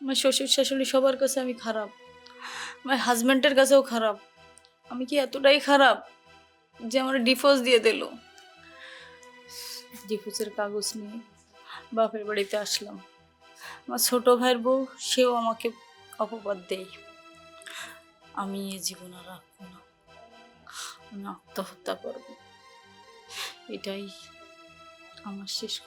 আমার শ্বশুর শাশুড়ি সবার কাছে আমি খারাপ। আমার হাজব্যান্ডের কাছেও খারাপ। আমি কি এতটাই খারাপ যে আমার ডিভোর্স দিয়ে দিল? ডিভোর্সের কাগজ নিয়ে বাপের বাড়িতে আসলাম। আমার ছোট ভাইয়ের বউ, সেও আমাকে অপবাদ দেয়। আমি এ জীবন আর রাখব না। আমি আত্মহত্যা করব। এটাই আমার শেষ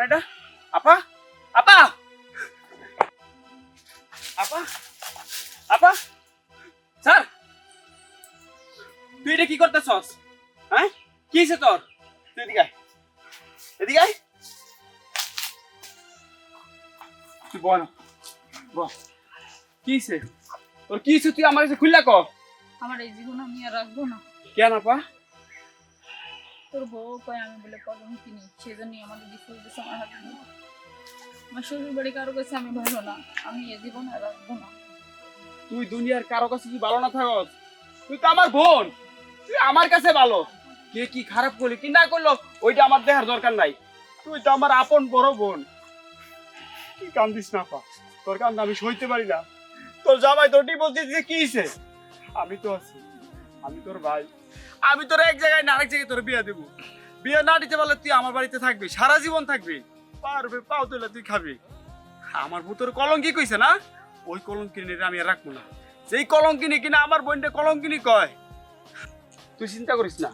না এটা আপা আপা আপা আপা স্যার তুই এটা কি করতেছস? হ্যাঁ? কি হয়েছে তোর? তুই এদিকে আয়। এদিকে আয়। তুই বল বল কি হয়েছে? তোর কি হয়েছে তুই আমার কাছে খুললা কর। আমার এই জীবন আমি আর রাখব না। কেন আপা? তোর বউ কয় আমি বলে কলম কিনি, সেজন্যই আমাকে ডিভোর্স দিয়েছে আমার হাতে আমার শ্বশুর বাড়ি কারও কাছে আমি ভালো না, আমি এ জীবন আর রাখব না। তুই দুনিয়ার কারও কাছে কি ভালো না থাকস? তুই তো আমার বোন, তুই আমার কাছে ভালো। কে কি খারাপ করলি, কি না করল, ওইটা আমার দেখার দরকার নাই। তুই তো আমার আপন বড় বোন। কি কান্দিস না পা? তোর কান্দ আমি সইতে পারি না। তোর জামাই তোর ডিভোর্স দিতে কি আমি তো আছি। আমি তোর ভাই। আমি তোর এক জায়গায় না আরেক জায়গায় তোর বিয়ে দেবো। বিয়ে না দিতে পারলে তুই আমার বাড়িতে থাকবি, সারা জীবন থাকবি। পারবে পাও তুলে তুই খাবি। আমার ভূতর কলঙ্কি কইছে না? ওই কলঙ্কিনী আমি আর রাখব না। যেই কলঙ্কিনী কিনা আমার বোনটা কলঙ্কিনী কয়। তুই চিন্তা করিস না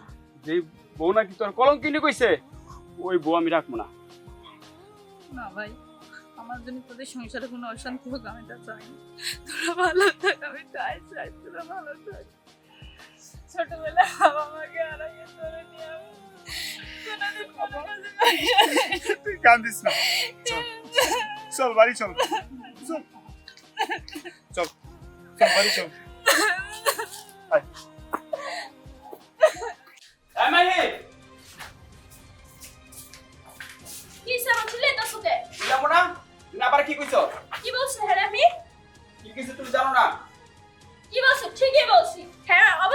যে বউ নাকি তোর কলঙ্কিনী কইছে, ওই বউ আমি রাখব না। না ভাই, আমার জন্য তোদের সংসারে কোনো অশান্তি হোক, আমি তা চাই তোরা ভালো থাক, আমি তাই চাই, তোরা ভালো থাক। ছোটবেলায় বাবা মাকে হারাইয়ে ধরে নিয়ে আমি কোনোদিন কোনো কাজে তুই কান্দিস না। চল চল বাড়ি চল। চল। চল চল বাড়ি চল।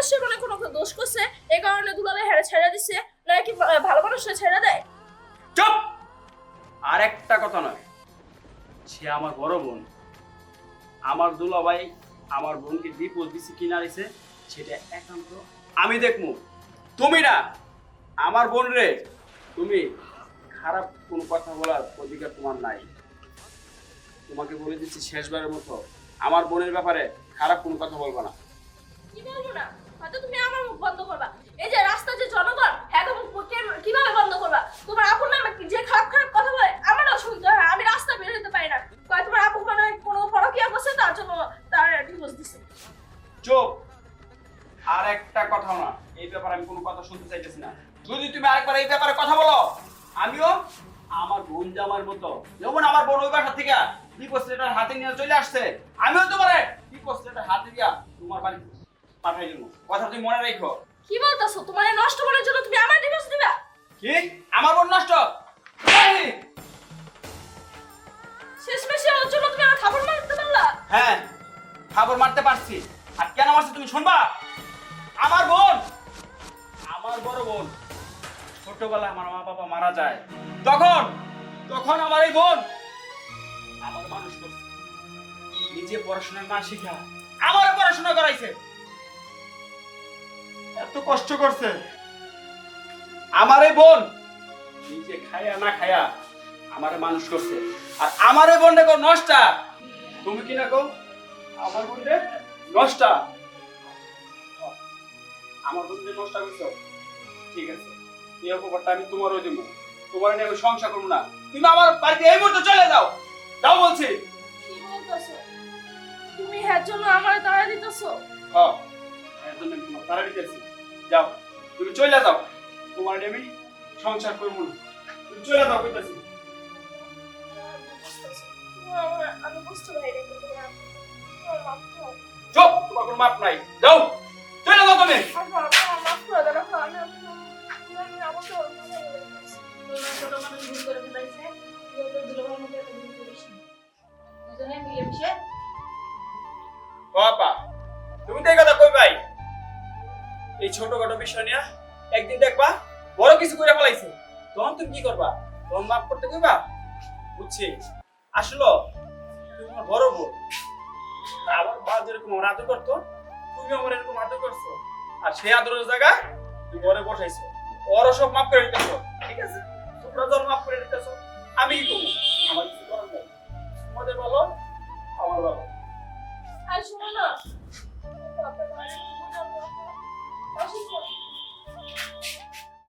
অবশ্যই কোনো কোনো দোষ করছে। এই কারণে দুলালে হেরে ছেড়ে দিছে। নাকি ভা- ভালো মানুষরা ছেড়ে দেয়? চুপ! আর একটা কথা নয়। সে আমার বড় বোন। আমার দুলাভাই আমার বোনকে ডিপোজ দিছে কিনা দিছে সেটা একান্ত আমি দেখমু তুমি না আমার বোন রে তুমি খারাপ কোনো কথা বলার অধিকার তোমার নাই। তোমাকে বলে দিচ্ছি শেষবারের মতো আমার বোনের ব্যাপারে খারাপ কোনো কথা বলব না। কি বলব না? হয়তো তুমি আমার মুখ বন্ধ করবা। এই যে রাস্তা যে জনগণ হ্যাঁ তো মুখ কীভাবে বন্ধ করবা? তোমার আপন নামে যে খারাপ খারাপ কথা বলে আমারও শুনতে হয়, আমি রাস্তা বের হতে পারি না। কয়, তোমার আপন মানে কোনো পরকিয়া করছে, তার জন্য তার ডিভোর্স দিছে। চুপ। আর একটা কথা না, এই ব্যাপারে আমি কোনো কথা শুনতে চাইতেছি না। যদি তুমি আরেকবার এই ব্যাপারে কথা বলো, আমিও আমার বোন জামার মতো, যেমন আমার বোন ওই বাসা থেকে ডিপোজ হাতে নিয়ে চলে আসছে, আমিও তোমার ডিপোজ লেটার হাতে দিয়া তোমার বাড়ি পাঠাই দেবো। কথা তুমি মনে রাখো। কি বলতেছো? তোমার নষ্ট করার জন্য তুমি আমার ডিভোর্স দিবা? কি? আমার বোন নষ্ট? এই! শেষ মেশে ওর জন্য তুমি আমার খাবার মারতে পারলা? হ্যাঁ খাবার মারতে পারছি। আর কেন মারছি তুমি শুনবা? আমার বোন! আমার বড় বোন। ছোটবেলায় আমার মা বাবা মারা যায়। তখন তখন আমার এই বোন আমার মানুষ করছে। নিজে পড়াশোনা না শিখা আমার পড়াশোনা করাইছে। এত কষ্ট করছে। আমার বোন নিজে খায়া না খায়া আমার মানুষ করছে। আর আমার বোন দেখো নষ্টা। তুমি কি না কো আমার বোনরে নষ্টা। আমার বোনরে নষ্টা করছ? ঠিক আছে। এই অপবাদটা আমি তোমারও দেবো। তোমার নিয়ে আমি সংসার করব না। তুমি আমার বাড়িতে এই মুহূর্তে চলে যাও। যাও বলছি। কি বলতেছো? তুমি হ্যাঁ জন্য আমার তাড়া দিতেছো? হ্যাঁ। এর জন্য তাড়া দিতেছি। যাও, তুমি চলে যাও। তোমার আমি সংসার করব না। তুমি চলে যাও, কইতাছি। না চুপ তোমার কোনো মাপ নাই। যাও, চলে যাও তুমি। করে করে বাবা, তুমি তো এই কথা কই ভাই? এই ছোটখাটো বিষয় নিয়ে একদিন দেখবা বড় কিছু করে ফেলাইছে। তখন তুমি কি করবা? তখন মাফ করতে কইবা? বুঝছি। আসলো তুমি বড় তা আমার মা যেরকম আমার আদর করতো, তুমি আমার এরকম আদর করছ। আর সেই আদরের জায়গা তুমি ওরে বসাইছো। ওরও সব মাফ করে দিতেছো ঠিক আছে? তোমরা যখন মাফ করে দিতেছো আমি কি করব। আমার